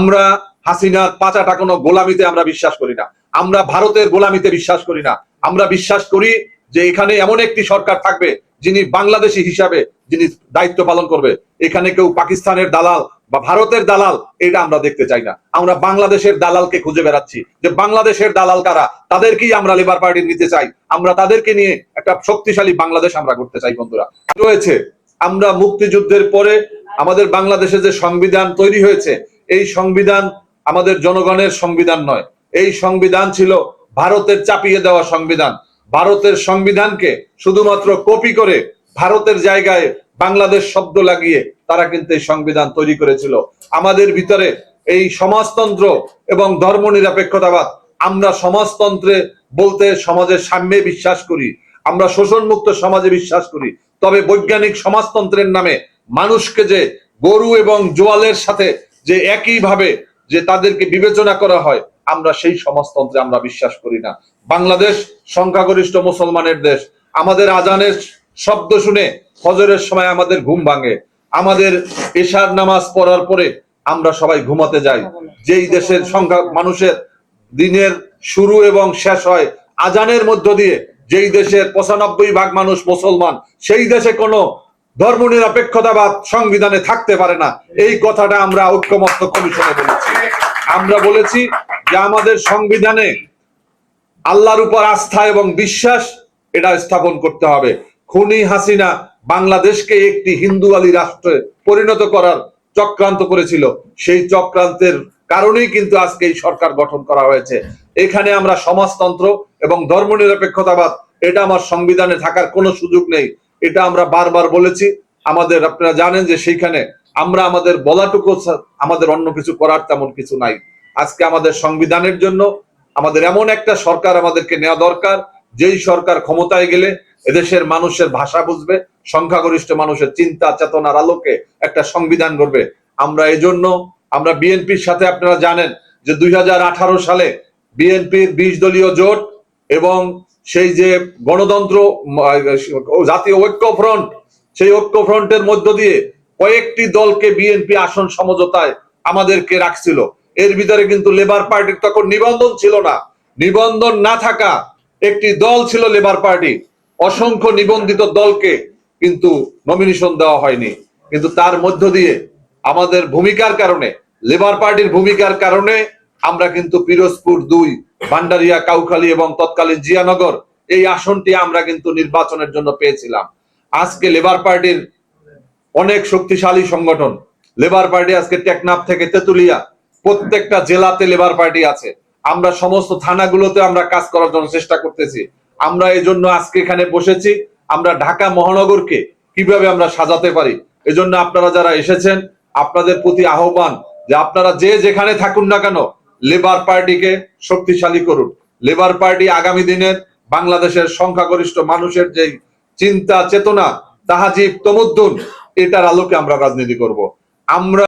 আমরা হাসিনার পাচাটা কোনো গোলামিতে আমরা বিশ্বাস করি না। আমরা ভারতের গোলামিতে বিশ্বাস করি না। আমরা বিশ্বাস করি যে এখানে এমন একটি সরকার থাকবে যিনি বাংলাদেশি হিসাবে যিনি দায়িত্ব পালন করবে। এখানে কেউ পাকিস্তানের দালাল বা ভারতের দালাল, এটা আমরা দেখতে চাই না। আমরা বাংলাদেশের দালালকে খুঁজে বেড়াচ্ছি যে বাংলাদেশের দালাল কারা? তাদেরকেই আমরা লেবার পার্টি নিতে চাই। আমরা তাদেরকে নিয়ে একটা শক্তিশালী বাংলাদেশ আমরা করতে চাই, বন্ধুরা। রয়েছে, আমরা মুক্তিযুদ্ধের পরে আমাদের বাংলাদেশে যে সংবিধান তৈরি হয়েছে এই সংবিধান আমাদের জনগণের সংবিধান নয়। এই সংবিধান ছিল ভারতের চাপিয়ে দেওয়া সংবিধান। ভারতের সংবিধানকে শুধুমাত্র কপি করে ভারতের জায়গায় বাংলাদেশ শব্দ লাগিয়ে তারা কিন্তু এই সংবিধান তৈরি করেছিল। আমাদের ভিতরে এই সমাজতন্ত্র এবং ধর্ম নিরপেক্ষতাবাদ আমরা সমাজতন্ত্রে বলতে সমাজের সাম্যে বিশ্বাস করি, আমরা শোষণমুক্ত সমাজে বিশ্বাস করি। তবে বৈজ্ঞানিক সমাজতন্ত্রের নামে মানুষকে যে গরু এবং জোয়ালের সাথে যে একইভাবে যে তাদেরকে বিবেচনা করা হয়, আমরা সেই সমাজতন্ত্রে আমরা বিশ্বাস করি না। বাংলাদেশ সংখ্যাগরিষ্ঠ মুসলমানের দেশ। আমাদের আজানের শব্দ শুনে ফজরের সময় আমাদের ঘুম ভাঙে। আমাদের এশার নামাজ পড়ার পরে আমরা সবাই ঘুমাতে যাই। যেই দেশের সংখ্যা মানুষের দিনের শুরু এবং শেষ হয়, আজানের মধ্য দিয়ে যেই দেশের পঁচানব্বই ভাগ মানুষ মুসলমান, সেই দেশে কোনো ধর্ম নিরপেক্ষতাবাদ সংবিধানে থাকতে পারে না। এই কথাটা আমরা ঐক্যমত্য কমিশনে বলেছি। আমরা বলেছি যে আমাদের সংবিধানে আল্লাহর উপর আস্থা এবং বিশ্বাস, এটা স্থাপন করতে হবে। খুনি হাসিনা বাংলাদেশকে একটি হিন্দু আলী রাষ্ট্রে পরিণত করার চক্রান্ত করেছিল। সেই চক্রান্তের কারণেই কিন্তু আজকে এই সরকার গঠন করা হয়েছে। এখানে আমরা সমাজতন্ত্র এবং ধর্ম নিরপেক্ষতাবাদ, এটা আমার সংবিধানে থাকার কোনো সুযোগ নেই। এটা আমরা বারবার বলেছি। আমাদের আপনারা জানেন যে সেইখানে আমরা আমাদের বলাটুকু আমাদের অন্য কিছু করার তেমন কিছু নাই। আজকে আমাদের সংবিধানের জন্য আমাদের এমন একটা সরকার আমাদেরকে নেওয়া দরকার, যেই সরকার ক্ষমতায় গেলে এদেশের মানুষের ভাষা বুঝবে, সংখ্যাগরিষ্ঠ মানুষের চিন্তা, চেতনার আলোকে একটা সংবিধান করবে আমরা এজন্য, আমরা বিএনপির সাথে আপনারা জানেন যে দুই হাজার আঠারো সালে বিএনপির বিশ দলীয় জোট এবং সেই যে গণতন্ত্র জাতীয় ঐক্য ফ্রন্ট সেই ঐক্য ফ্রন্টের মধ্য দিয়ে কয়েকটি দলকে বিএনপি আসন সমঝোতায় আমাদেরকে রাখছিল। এর ভিতরে কিন্তু লেবার পার্টির তখন নিবন্ধন ছিল না। নিবন্ধন না থাকা একটি দল ছিল লেবার পার্টি অসংখ্য নিবন্ধিত দলকে কিন্তু নমিনেশন দেওয়া হয়নি। কিন্তু তার মধ্য দিয়ে আমাদের ভূমিকার কারণে লেবার পার্টির ভূমিকার কারণে আমরা কিন্তু পিরোজপুর দুই ভান্ডারিয়া, কাউখালী এবং তৎকালীন জিয়ানগর, এই আসনটি আমরা কিন্তু নির্বাচনের জন্য পেয়েছিলাম। আজকে লেবার পার্টির অনেক শক্তিশালী সংগঠন, লেবার পার্টি আজকে টেকনাফ থেকে তেতুলিয়া, প্রত্যেকটা জেলাতে লেবার পার্টি আছে। আমরা সমস্ত থানাগুলোতে আমরা কাজ করার জন্য চেষ্টা করতেছি। আমরা এই জন্য আজকে এখানে বসেছি। আমরা ঢাকা মহানগরকে কীভাবে আমরা সাজাতে পারি, এজন্য আপনারা যারা এসেছেন, আপনাদের প্রতি আহ্বান যে আপনারা যে যেখানে থাকুন না কেন লেবার পার্টিকে শক্তিশালী করুন লেবার পার্টি আগামী দিনের বাংলাদেশের সংখ্যাগরিষ্ঠ মানুষের যে চিন্তা, চেতনা, তাহাজিব তমুদ্দুন, এটার আলোকে আমরা রাজনীতি করব। আমরা